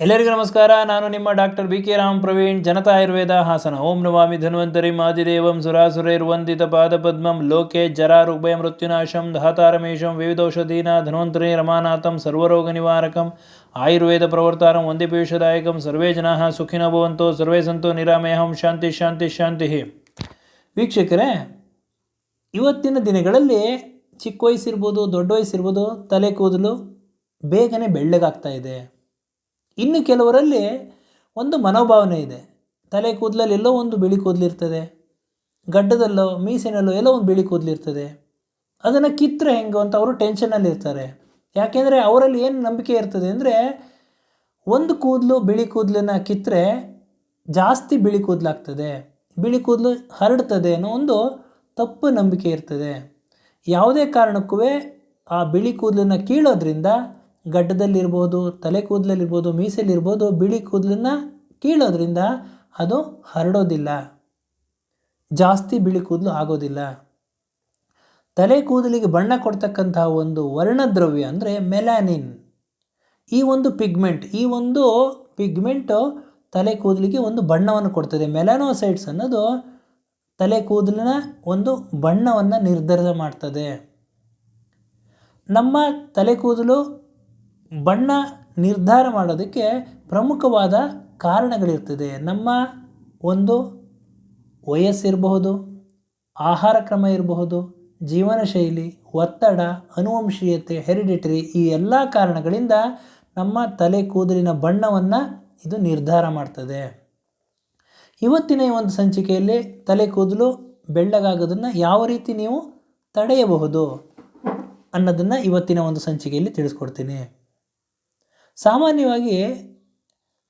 ಎಲ್ಲರಿಗೂ ನಮಸ್ಕಾರ. ನಾನು ನಿಮ್ಮ doctor B K Ram Praveen. Janata Ayurveda Hassan. ಓಂ ನಮಾಮಿ ಧನ್ವಂತರಿ. ಮಾದಿದೇವಂ ಸುರಾಸುರೈರ್ವಂದಿತ ಪಾದಪದ್ಮಂ ಲೋಕೆ ಜರಾರುಭಯ ಮೃತ್ಯುನಾಶಂ. ಧಾತಾರಮೇಶಂ ವಿವಿಧೌಷಧೀನ ಧನ್ವಂತರಿ ರಮಾನಾಥಂ. ಸರ್ವರೋಗ ನಿವಾರಕಂ. ಆಯುರ್ವೇದ ಪ್ರವರ್ತಾರಂ. ಒಂದೇ ಪೀಯೂಷದಾಯಕಂ. ಸರ್ವೇ ಜನಾಃ ಸುಖಿನೋ ಭವಂತೋ. ಸರ್ವೇ ಸಂತೋ ನಿರಾಮೇಹಂ ಶಾಂತಿ ಶಾಂತಿ ಶಾಂತಿ. ವೀಕ್ಷಕರೇ, ಇವತ್ತಿನ ದಿನಗಳಲ್ಲಿ ಚಿಕ್ಕ ವಯಸ್ಸಿರ್ಬೋದು, ದೊಡ್ಡ ವಯಸ್ಸಿರ್ಬೋದು, ತಲೆ ಕೂದಲು ಬೇಗನೆ ಬೆಳ್ಳಗಾಗ್ತಾ ಇದೆ. ಇನ್ನು ಕೆಲವರಲ್ಲಿ ಒಂದು ಮನೋಭಾವನೆ ಇದೆ. ತಲೆ ಕೂದಲಲ್ಲಿ ಎಲ್ಲೋ ಒಂದು ಬಿಳಿ ಕೂದಲಿರ್ತದೆ ಗಡ್ಡದಲ್ಲೋ, ಮೀಸಿನಲ್ಲೋ ಎಲ್ಲೋ ಒಂದು ಬಿಳಿ ಕೂದಲಿರ್ತದೆ ಅದನ್ನು ಕಿತ್ತರೆ ಹೆಂಗೆ ಅಂತ ಅವರು ಟೆನ್ಷನಲ್ಲಿರ್ತಾರೆ ಯಾಕೆಂದರೆ ಅವರಲ್ಲಿ ಏನು ನಂಬಿಕೆ ಇರ್ತದೆ ಅಂದರೆ ಒಂದು ಕೂದಲು ಬಿಳಿ ಕೂದಲನ್ನು ಕಿತ್ತರೆ ಜಾಸ್ತಿ ಬಿಳಿ ಕೂದಲಾಗ್ತದೆ. ಬಿಳಿ ಕೂದಲು ಹರಡ್ತದೆ ಅನ್ನೋ ಒಂದು ತಪ್ಪು ನಂಬಿಕೆ ಇರ್ತದೆ. ಯಾವುದೇ ಕಾರಣಕ್ಕೂ ಆ ಬಿಳಿ ಕೂದಲನ್ನು ಕೀಳೋದ್ರಿಂದ ಗಡ್ಡದಲ್ಲಿರ್ಬೋದು ತಲೆ ಕೂದಲಲ್ಲಿರ್ಬೋದು ಮೀಸೆಲಿರ್ಬೋದು, ಬಿಳಿ ಕೂದಲನ್ನ ಕೀಳೋದ್ರಿಂದ ಅದು ಹರಡೋದಿಲ್ಲ. ಜಾಸ್ತಿ ಬಿಳಿ ಕೂದಲು ಆಗೋದಿಲ್ಲ. ತಲೆ ಕೂದಲಿಗೆ ಬಣ್ಣ ಕೊಡ್ತಕ್ಕಂತಹ ಒಂದು ವರ್ಣದ್ರವ್ಯ ಅಂದರೆ ಮೆಲಾನಿನ್. ಈ ಒಂದು ಪಿಗ್ಮೆಂಟ್, ಈ ಒಂದು ಪಿಗ್ಮೆಂಟು ತಲೆ ಕೂದಲಿಗೆ ಒಂದು ಬಣ್ಣವನ್ನು ಕೊಡ್ತದೆ. ಮೆಲಾನೋಸೈಡ್ಸ್ ಅನ್ನೋದು ತಲೆ ಕೂದಲಿನ ಒಂದು ಬಣ್ಣವನ್ನು ನಿರ್ಧಾರ ಮಾಡ್ತದೆ. ನಮ್ಮ ತಲೆ ಕೂದಲು ಬಣ್ಣ ನಿರ್ಧಾರ ಮಾಡೋದಕ್ಕೆ ಪ್ರಮುಖವಾದ ಕಾರಣಗಳಿರ್ತದೆ. ನಮ್ಮ ಒಂದು ವಯಸ್ಸಿರಬಹುದು, ಆಹಾರ ಕ್ರಮ ಇರಬಹುದು ಜೀವನ ಶೈಲಿ ಒತ್ತಡ, ಅನುವಂಶೀಯತೆ, ಹೆರಿಡಿಟರಿ ಈ ಎಲ್ಲ ಕಾರಣಗಳಿಂದ ನಮ್ಮ ತಲೆ ಕೂದಲಿನ ಬಣ್ಣವನ್ನು ಇದು ನಿರ್ಧಾರ ಮಾಡ್ತದೆ. ಇವತ್ತಿನ ಒಂದು ಸಂಚಿಕೆಯಲ್ಲಿ ತಲೆ ಕೂದಲು ಬೆಳ್ಳಗಾಗೋದನ್ನು ಯಾವ ರೀತಿ ನೀವು ತಡೆಯಬಹುದು ಅನ್ನೋದನ್ನು ಇವತ್ತಿನ ಒಂದು ಸಂಚಿಕೆಯಲ್ಲಿ ತಿಳಿಸ್ಕೊಡ್ತೀನಿ. ಸಾಮಾನ್ಯವಾಗಿ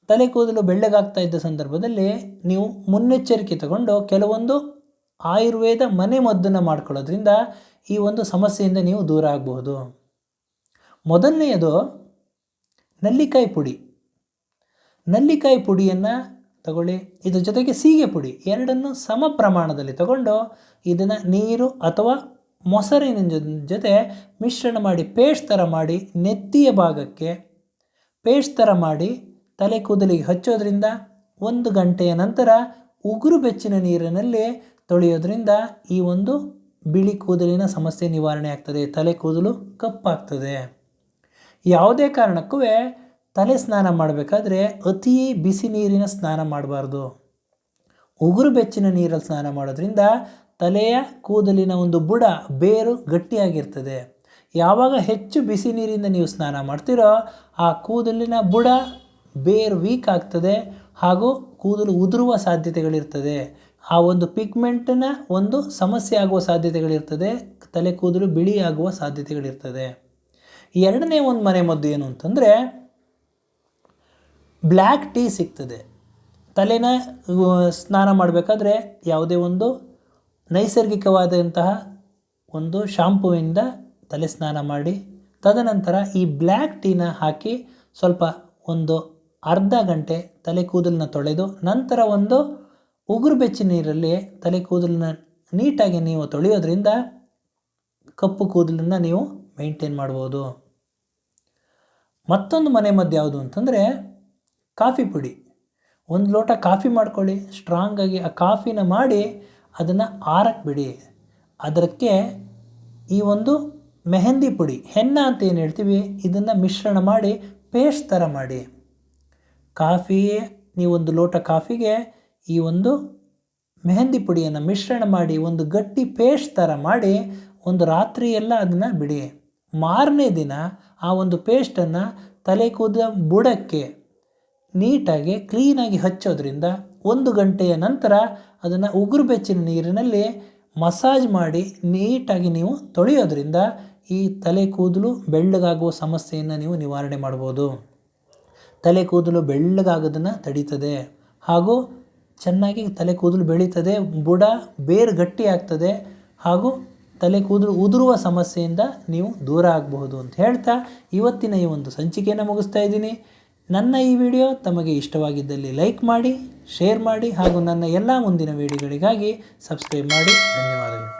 ತಲೆ ಕೂದಲು ಬೆಳ್ಳಗಾಗ್ತಾ ಇದ್ದ ಸಂದರ್ಭದಲ್ಲಿ ನೀವು ಮುನ್ನೆಚ್ಚರಿಕೆ ತಗೊಂಡು ಕೆಲವೊಂದು ಆಯುರ್ವೇದ ಮನೆ ಮದ್ದನ್ನು ಮಾಡ್ಕೊಳ್ಳೋದ್ರಿಂದ ಈ ಒಂದು ಸಮಸ್ಯೆಯಿಂದ ನೀವು ದೂರ ಆಗಬಹುದು. ಮೊದಲನೆಯದು ನಲ್ಲಿಕಾಯಿ ಪುಡಿ. ನಲ್ಲಿಕಾಯಿ ಪುಡಿಯನ್ನು ತಗೊಳ್ಳಿ, ಇದ್ರ ಜೊತೆಗೆ ಸೀಗೆ ಪುಡಿ ಎರಡನ್ನು ಸಮ ಪ್ರಮಾಣದಲ್ಲಿ ತಗೊಂಡು ಇದನ್ನು ನೀರು ಅಥವಾ ಮೊಸರಿನ ಜೊತೆ ಮಿಶ್ರಣ ಮಾಡಿ, ಪೇಸ್ಟ್ ಥರ ಮಾಡಿ ನೆತ್ತಿಯ ಭಾಗಕ್ಕೆ ಪೇಸ್ಟ್ ಥರ ಮಾಡಿ ತಲೆ ಕೂದಲಿಗೆ ಹಚ್ಚೋದ್ರಿಂದ ಒಂದು ಗಂಟೆಯ ನಂತರ ಉಗುರು ಬೆಚ್ಚಿನ ನೀರಿನಲ್ಲಿ ತೊಳೆಯೋದ್ರಿಂದ ಈ ಒಂದು ಬಿಳಿ ಕೂದಲಿನ ಸಮಸ್ಯೆ ನಿವಾರಣೆ ಆಗ್ತದೆ. ತಲೆ ಕೂದಲು ಕಪ್ಪಾಗ್ತದೆ. ಯಾವುದೇ ಕಾರಣಕ್ಕೂ ತಲೆ ಸ್ನಾನ ಮಾಡಬೇಕಾದ್ರೆ ಅತಿ ಬಿಸಿ ನೀರಿನ ಸ್ನಾನ ಮಾಡಬಾರ್ದು. ಉಗುರು ಬೆಚ್ಚಿನ ನೀರಲ್ಲಿ ಸ್ನಾನ ಮಾಡೋದ್ರಿಂದ ತಲೆಯ ಕೂದಲಿನ ಒಂದು ಬುಡ ಬೇರು ಗಟ್ಟಿಯಾಗಿರ್ತದೆ. ಯಾವಾಗ ಹೆಚ್ಚು ಬಿಸಿ ನೀರಿಂದ ನೀವು ಸ್ನಾನ ಮಾಡ್ತೀರೋ ಆ ಕೂದಲಿನ ಬುಡ ಬೇರ್ ವೀಕ್ ಆಗ್ತದೆ ಹಾಗೂ ಕೂದಲು ಉದುರುವ ಸಾಧ್ಯತೆಗಳಿರ್ತದೆ. ಆ ಒಂದು ಪಿಗ್ಮೆಂಟಿನ ಒಂದು ಸಮಸ್ಯೆ ಆಗುವ ಸಾಧ್ಯತೆಗಳಿರ್ತದೆ, ತಲೆ ಕೂದಲು ಬಿಳಿ ಆಗುವ ಸಾಧ್ಯತೆಗಳಿರ್ತದೆ. ಎರಡನೇ ಒಂದು ಮನೆ ಮದ್ದು ಏನು ಅಂತಂದರೆ, ಬ್ಲ್ಯಾಕ್ ಟೀ ಸಿಗ್ತದೆ. ತಲೆನ ಸ್ನಾನ ಮಾಡಬೇಕಾದ್ರೆ ಯಾವುದೇ ಒಂದು ನೈಸರ್ಗಿಕವಾದಂತಹ ಒಂದು ಶಾಂಪುವಿಂದ ತಲೆ ಸ್ನಾನ ಮಾಡಿ, ತದನಂತರ ಈ ಬ್ಲ್ಯಾಕ್ ಟೀನ ಹಾಕಿ ಸ್ವಲ್ಪ ಒಂದು ಅರ್ಧ ಗಂಟೆ ತಲೆ ಕೂದಲನ್ನ ತೊಳೆದು, ನಂತರ ಒಂದು ಉಗುರು ಬೆಚ್ಚಿ ನೀರಲ್ಲಿ ತಲೆ ಕೂದಲನ್ನ ನೀಟಾಗಿ ನೀವು ತೊಳೆಯೋದ್ರಿಂದ ಕಪ್ಪು ಕೂದಲನ್ನು ನೀವು ಮೇಂಟೈನ್ ಮಾಡ್ಬೋದು. ಮತ್ತೊಂದು ಮನೆ ಮದ್ದು ಯಾವುದು ಅಂತಂದರೆ ಕಾಫಿ ಪುಡಿ. ಒಂದು ಲೋಟ ಕಾಫಿ ಮಾಡ್ಕೊಳ್ಳಿ ಸ್ಟ್ರಾಂಗಾಗಿ ಆ ಕಾಫಿನ ಮಾಡಿ ಅದನ್ನು ಆರಕ್ಕೆ ಬಿಡಿ. ಅದಕ್ಕೆ ಈ ಒಂದು ಮೆಹಂದಿ ಪುಡಿ ಹೆನ್ನ ಅಂತ ಏನು ಹೇಳ್ತೀವಿ? ಇದನ್ನು ಮಿಶ್ರಣ ಮಾಡಿ ಪೇಸ್ಟ್ ಥರ ಮಾಡಿ. ಕಾಫಿ ನೀವೊಂದು ಲೋಟ ಕಾಫಿಗೆ ಈ ಒಂದು ಮೆಹಂದಿ ಪುಡಿಯನ್ನು ಮಿಶ್ರಣ ಮಾಡಿ ಒಂದು ಗಟ್ಟಿ ಪೇಸ್ಟ್ ಥರ ಮಾಡಿ ಒಂದು ರಾತ್ರಿ ಎಲ್ಲ ಅದನ್ನು ಬಿಡಿ. ಮಾರನೇ ದಿನ ಆ ಒಂದು ಪೇಸ್ಟನ್ನು ತಲೆ ಕೂದ ಬುಡಕ್ಕೆ ನೀಟಾಗಿ ಕ್ಲೀನಾಗಿ ಹಚ್ಚೋದ್ರಿಂದ ಒಂದು ಗಂಟೆಯ ನಂತರ ಅದನ್ನು ಉಗುರು ಬೆಚ್ಚಿನ ನೀರಿನಲ್ಲಿ ಮಸಾಜ್ ಮಾಡಿ ನೀಟಾಗಿ ನೀವು ತೊಳೆಯೋದ್ರಿಂದ ಈ ತಲೆ ಕೂದಲು ಬೆಳ್ಳಗಾಗುವ ಸಮಸ್ಯೆಯನ್ನು ನೀವು ನಿವಾರಣೆ ಮಾಡ್ಬೋದು. ತಲೆ ಕೂದಲು ಬೆಳ್ಳಗಾಗೋದನ್ನು ತಡೀತದೆ. ಹಾಗೂ ಚೆನ್ನಾಗಿ ತಲೆ ಕೂದಲು ಬೆಳೀತದೆ, ಬುಡ ಬೇರು ಗಟ್ಟಿ ಆಗ್ತದೆ, ಹಾಗೂ ತಲೆ ಕೂದಲು ಉದುರುವ ಸಮಸ್ಯೆಯಿಂದ ನೀವು ದೂರ ಆಗಬಹುದು ಅಂತ ಹೇಳ್ತಾ ಇವತ್ತಿನ ಈ ಒಂದು ಸಂಚಿಕೆಯನ್ನು ಮುಗಿಸ್ತಾ ಇದ್ದೀನಿ. ನನ್ನ ಈ ವಿಡಿಯೋ ತಮಗೆ ಇಷ್ಟವಾಗಿದ್ದಲ್ಲಿ ಲೈಕ್ ಮಾಡಿ, ಶೇರ್ ಮಾಡಿ ಹಾಗೂ ನನ್ನ ಎಲ್ಲ ಮುಂದಿನ ವಿಡಿಯೋಗಳಿಗಾಗಿ ಸಬ್ಸ್ಕ್ರೈಬ್ ಮಾಡಿ. ಧನ್ಯವಾದಗಳು.